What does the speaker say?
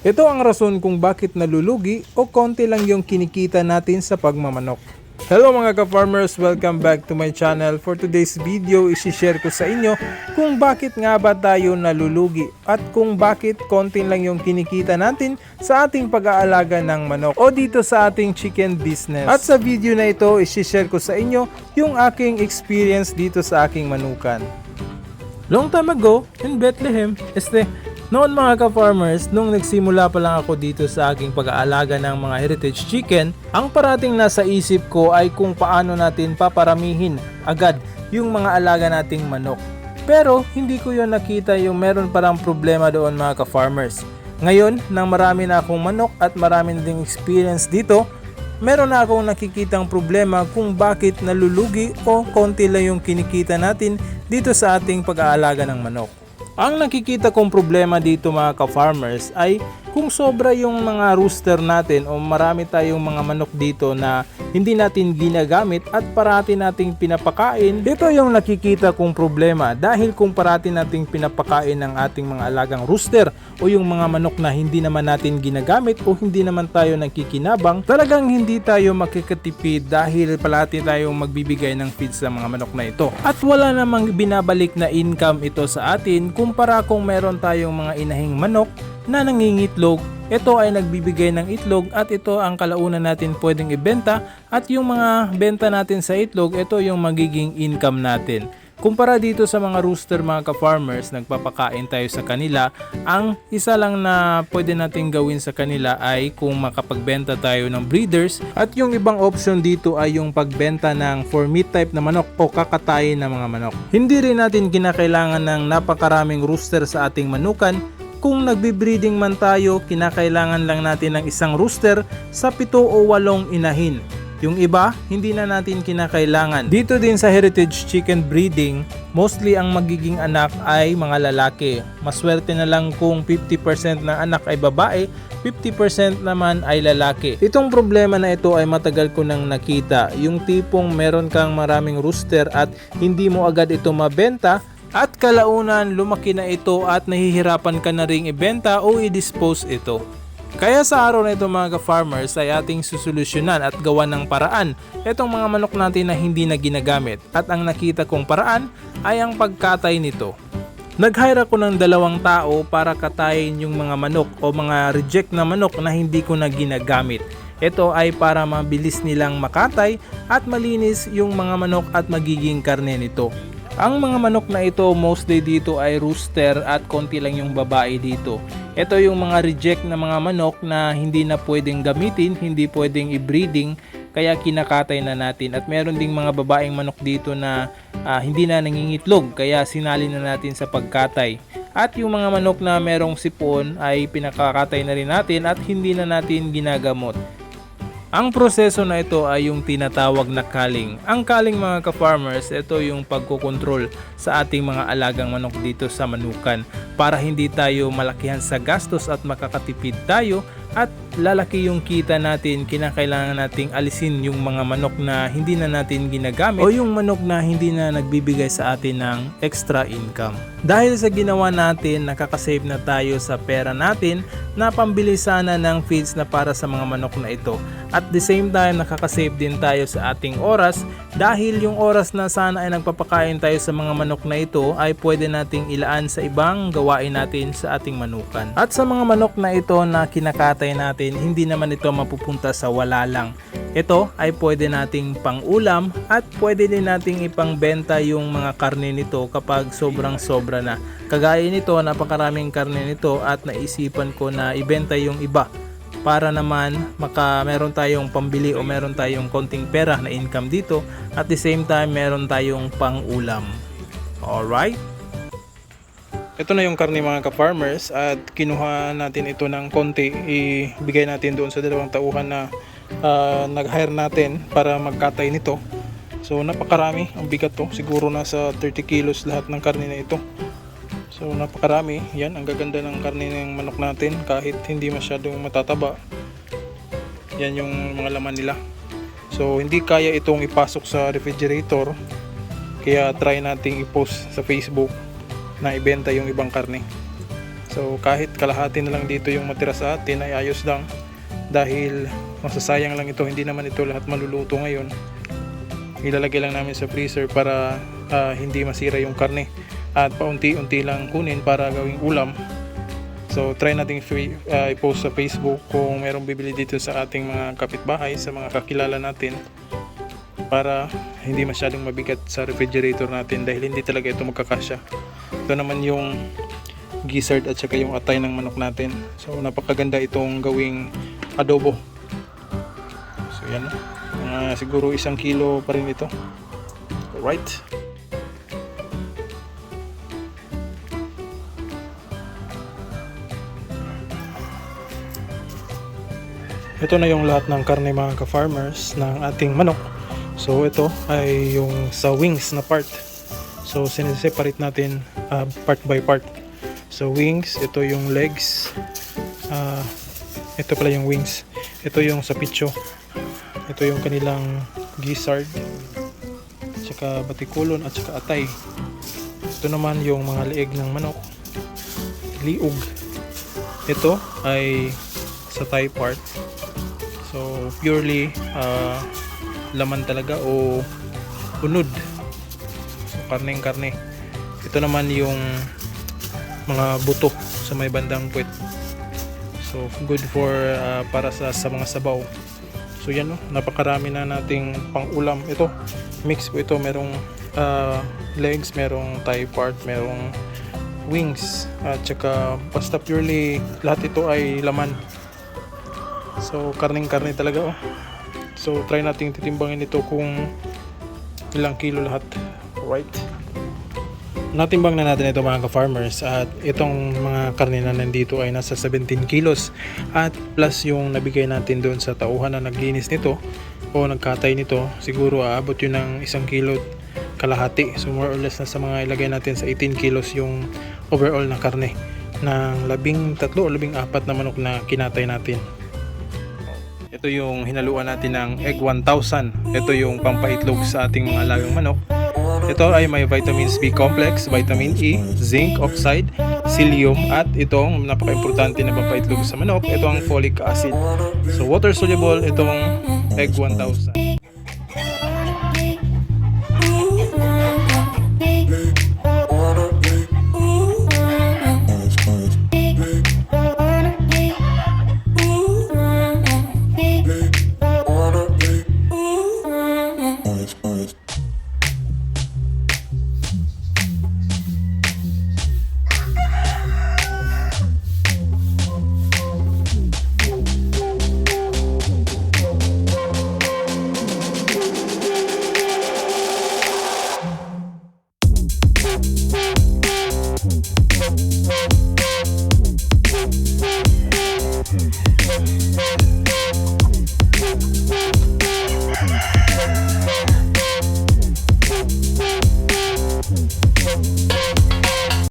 Ito ang rason kung bakit nalulugi o konti lang yung kinikita natin sa pagmamanok. Hello mga ka-farmers! Welcome back to my channel. For today's video, isi-share ko sa inyo kung bakit nga ba tayo nalulugi at kung bakit konti lang yung kinikita natin sa ating pag-aalaga ng manok o dito sa ating chicken business. At sa video na ito, isi-share ko sa inyo yung aking experience dito sa aking manukan. Long time ago, in Bethlehem, este, noon mga ka-farmers, nung nagsimula pa lang ako dito sa aking pag-aalaga ng mga heritage chicken, ang parating nasa isip ko ay kung paano natin paparamihin agad yung mga alaga nating manok. Pero hindi ko yon nakita yung meron parang problema doon mga ka-farmers. Ngayon, nang marami na akong manok at marami na ding experience dito, meron na akong nakikitang problema kung bakit nalulugi o konti lang yung kinikita natin dito sa ating pag-aalaga ng manok. Ang nakikita kong problema dito mga ka-farmers ay kung sobra yung mga rooster natin o marami tayong mga manok dito na hindi natin ginagamit at parati nating pinapakain, ito yung nakikita kong problema dahil kung parati nating pinapakain ng ating mga alagang rooster o yung mga manok na hindi naman natin ginagamit o hindi naman tayo nagkikinabang, talagang hindi tayo makikatipid dahil palati tayong magbibigay ng feed sa mga manok na ito. At wala namang binabalik na income ito sa atin kumpara kung meron tayong mga inahing manok na nangingitlog. Ito ay nagbibigay ng itlog at ito ang kalaunan natin pwedeng ibenta at yung mga benta natin sa itlog, ito yung magiging income natin. Kumpara dito sa mga rooster mga ka-farmers, nagpapakain tayo sa kanila, ang isa lang na pwede natin gawin sa kanila ay kung makapagbenta tayo ng breeders at yung ibang option dito ay yung pagbenta ng for meat type na manok o kakatayin na mga manok. Hindi rin natin kinakailangan ng napakaraming rooster sa ating manukan kung nagbi-breeding man tayo, kinakailangan lang natin ng isang rooster sa pito o walong inahin. Yung iba, hindi na natin kinakailangan. Dito din sa heritage chicken breeding, mostly ang magiging anak ay mga lalaki. Maswerte na lang kung 50% ng anak ay babae, 50% naman ay lalaki. Itong problema na ito ay matagal ko nang nakita. Yung tipong meron kang maraming rooster at hindi mo agad ito mabenta, at kalaunan lumaki na ito at nahihirapan ka na ring ibenta o i-dispose ito. Kaya sa araw na ito mga ka-farmers ay ating susolusyonan at gawa ng paraan itong mga manok natin na hindi na ginagamit at ang nakita kong paraan ay ang pagkatay nito. Nag-hire ako ng dalawang tao para katayin yung mga manok o mga reject na manok na hindi ko na ginagamit. Ito ay para mabilis nilang makatay at malinis yung mga manok at magiging karne nito. Ang mga manok na ito mostly dito ay rooster at konti lang yung babae dito. Ito yung mga reject na mga manok na hindi na pwedeng gamitin, hindi pwedeng i-breeding, kaya kinakatay na natin. At meron ding mga babaeng manok dito na ah, hindi na nangingitlog, kaya sinali na natin sa pagkatay. At yung mga manok na merong sipon ay pinakakatay na rin natin at hindi na natin ginagamot. Ang proseso na ito ay yung tinatawag na culling. Ang culling mga ka-farmers, ito yung pagkokontrol sa ating mga alagang manok dito sa manukan para hindi tayo malakihan sa gastos at makakatipid tayo at lalaki yung kita natin, kinakailangan nating alisin yung mga manok na hindi na natin ginagamit o yung manok na hindi na nagbibigay sa atin ng extra income. Dahil sa ginawa natin, nakakasave na tayo sa pera natin na pambili sana ng feeds na para sa mga manok na ito. At the same time, nakakasave din tayo sa ating oras dahil yung oras na sana ay nagpapakain tayo sa mga manok na ito ay pwede nating ilaan sa ibang gawain natin sa ating manukan. At sa mga manok na ito na kinakatay natin, hindi naman ito mapupunta sa wala lang. Ito ay pwede nating pang-ulam at pwede din nating ipangbenta yung mga karne nito kapag sobrang sobra na. Kagaya nito, napakaraming karne nito at naisipan ko na ibenta yung iba para naman maka meron tayong pambili o meron tayong konting pera na income dito at the same time meron tayong pang-ulam. Alright? Ito na yung karne mga ka-farmers at kinuha natin ito ng konti. Ibigay natin doon sa dalawang tauhan na ah, nag-hire natin para magkatay nito. So napakarami, ang bigat to. Siguro nasa 30 kilos lahat ng karne na ito. So napakarami. Yan, ang gaganda ng karne ng manok natin kahit hindi masyadong matataba. Yan yung mga laman nila. So hindi kaya itong ipasok sa refrigerator. Kaya try nating i-post sa Facebook na ibenta yung ibang karne. So kahit kalahati na lang dito yung matira sa atin ay ayos lang dahil masasayang lang ito, hindi naman ito lahat maluluto ngayon. Ilalagay lang namin sa freezer para ah, hindi masira yung karne at paunti-unti lang kunin para gawing ulam. So try nating ah, i-post sa Facebook kung merong bibili dito sa ating mga kapitbahay, sa mga kakilala natin para hindi masyadong mabigat sa refrigerator natin dahil hindi talaga ito magkakasya. Ito naman yung gizzard at saka yung atay ng manok natin. So napakaganda itong gawing adobo. So yan. Mga siguro isang kilo pa rin ito. Alright. Ito na yung lahat ng karne mga ka-farmers ng ating manok. So ito ay yung sa wings na part. So sineseparate natin ah, part by part. So wings, ito yung legs. Ah, ito pala yung wings. Ito yung sa picho. Ito yung kanilang gizzard. Tsaka batikulon at saka atay. Ito naman yung mga leeg ng manok. Liug. Ito ay sa thigh part. So purely ah, laman talaga o unod. So karneng karne. Ito naman yung mga buto sa may bandang puwet. So good for ah, para sa sa mga sabaw. So yan no, napakarami na nating pang-ulam. Ito, mix po ito. Merong ah, legs, merong thigh part, merong wings, at saka basta purely lahat ito ay laman. So karning-karne talaga oh. So try nating titimbangin ito kung ilang kilo lahat. Right. Natimbang na natin ito mga ka-farmers at itong mga karne na nandito ay nasa 17 kilos at plus yung nabigay natin doon sa tauhan na naglinis nito o nagkatay nito siguro aabot yun ng isang kilo kalahati so more or less na sa mga ilagay natin sa 18 kilos yung overall na karne ng labing tatlo o labing apat na manok na kinatay natin ito yung hinaluan natin ng egg 1000 ito yung pampaitlog sa ating mga alagang manok ito ay may vitamins B complex, vitamin E, zinc oxide, psyllium at itong napaka-importante na pampaitlog sa manok, ito ang folic acid. So water soluble itong egg 1000.